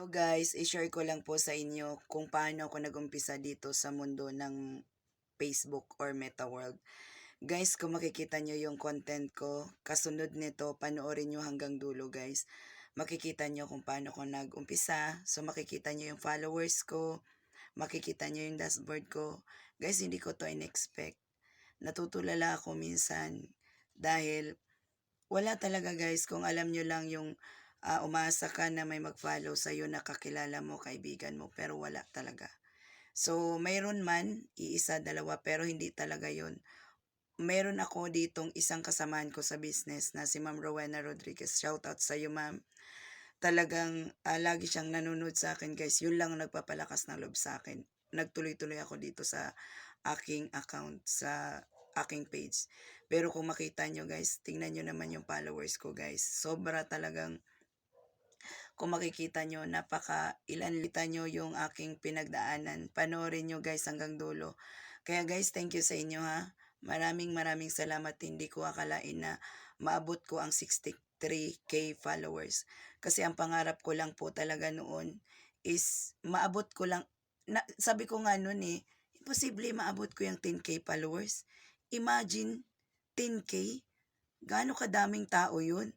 Hello guys, i-share ko lang po sa inyo kung paano ako nag-umpisa dito sa mundo ng Facebook or Meta World. Guys, kung makikita nyo yung content ko, kasunod nito, panoorin nyo hanggang dulo guys. Makikita nyo kung paano ko nag-umpisa. So makikita nyo yung followers ko, makikita nyo yung dashboard ko. Guys, hindi ko to in-expect. Natutulala ako minsan dahil wala talaga guys kung alam nyo lang yung ah, umaasa ka na may mag-follow sa'yo na kakilala mo, kaibigan mo, pero wala talaga. So, mayroon man, iisa, dalawa, pero hindi talaga yon Meron ako ditong isang kasamaan ko sa business na si Ma'am Rowena Rodriguez. Shoutout sa iyo, ma'am. Talagang ah, lagi siyang nanonood sa akin, guys. Yun lang ang nagpapalakas ng loob sa akin. Nagtuloy-tuloy ako dito sa aking account, sa aking page. Pero kung makita nyo, guys, tingnan nyo naman yung followers ko, guys. Sobra talagang kung makikita nyo, napaka ilanlita nyo yung aking pinagdaanan. Panoorin nyo guys hanggang dulo. Kaya guys, thank you sa inyo ha. Maraming maraming salamat. Hindi ko akalain na maabot ko ang 63k followers. Kasi ang pangarap ko lang po talaga noon is maabot ko lang. Na, sabi ko nga noon eh, imposible maabot ko yung 10k followers. Imagine, 10k? Gaano kadaming tao yun?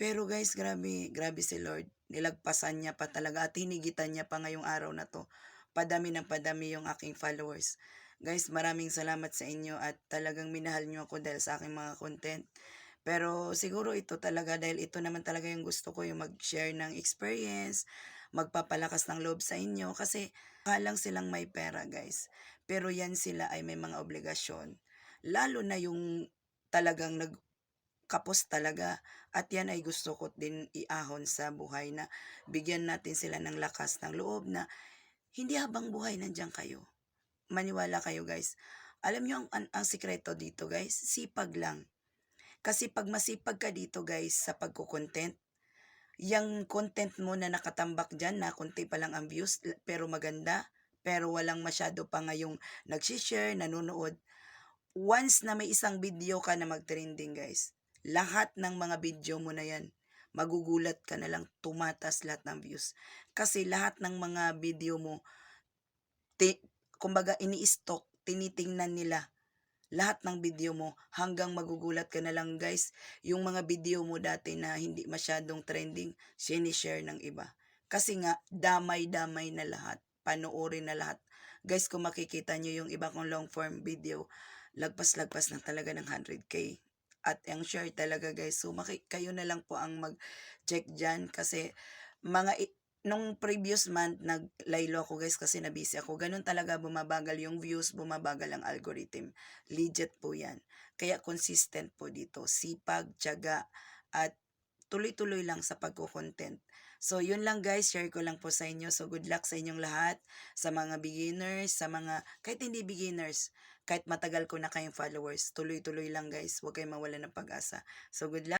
Pero guys, grabe, grabe si Lord. Nilagpasan niya pa talaga at hinigitan niya pa ngayong araw na to. Padami ng padami yung aking followers. Guys, maraming salamat sa inyo at talagang minahal niyo ako dahil sa aking mga content. Pero siguro ito talaga dahil ito naman talaga yung gusto ko yung mag-share ng experience, magpapalakas ng loob sa inyo kasi kalang silang may pera guys. Pero yan sila ay may mga obligasyon. Lalo na yung talagang nag kapos talaga at yan ay gusto ko din iahon sa buhay na bigyan natin sila ng lakas ng loob na hindi habang buhay nandiyan kayo. Maniwala kayo guys. Alam nyo ang, ang, ang sikreto dito guys, sipag lang. Kasi pag masipag ka dito guys sa pagko-content, yung content mo na nakatambak dyan na kunti pa lang ang views pero maganda, pero walang masyado pa ngayong nagsishare, nanonood. Once na may isang video ka na mag-trending guys, lahat ng mga video mo na yan, magugulat ka na lang tumatas lahat ng views. Kasi lahat ng mga video mo, ti, kumbaga ini-stock, tinitingnan nila lahat ng video mo hanggang magugulat ka na lang guys. Yung mga video mo dati na hindi masyadong trending sinishare ng iba. Kasi nga damay-damay na lahat. Panoorin na lahat. Guys kung makikita nyo yung iba kong long form video lagpas-lagpas na talaga ng 100k at ang share talaga guys. So maki- kayo na lang po ang mag-check dyan kasi mga nung previous month naglaylo ako guys kasi nabisi ako. Ganun talaga bumabagal yung views, bumabagal ang algorithm. Legit po yan. Kaya consistent po dito. Sipag, tiyaga at tuloy-tuloy lang sa pagko-content. So, yun lang guys, share ko lang po sa inyo. So, good luck sa inyong lahat, sa mga beginners, sa mga, kahit hindi beginners, kahit matagal ko na kayong followers, tuloy-tuloy lang guys, huwag kayong mawala ng pag-asa. So, good luck.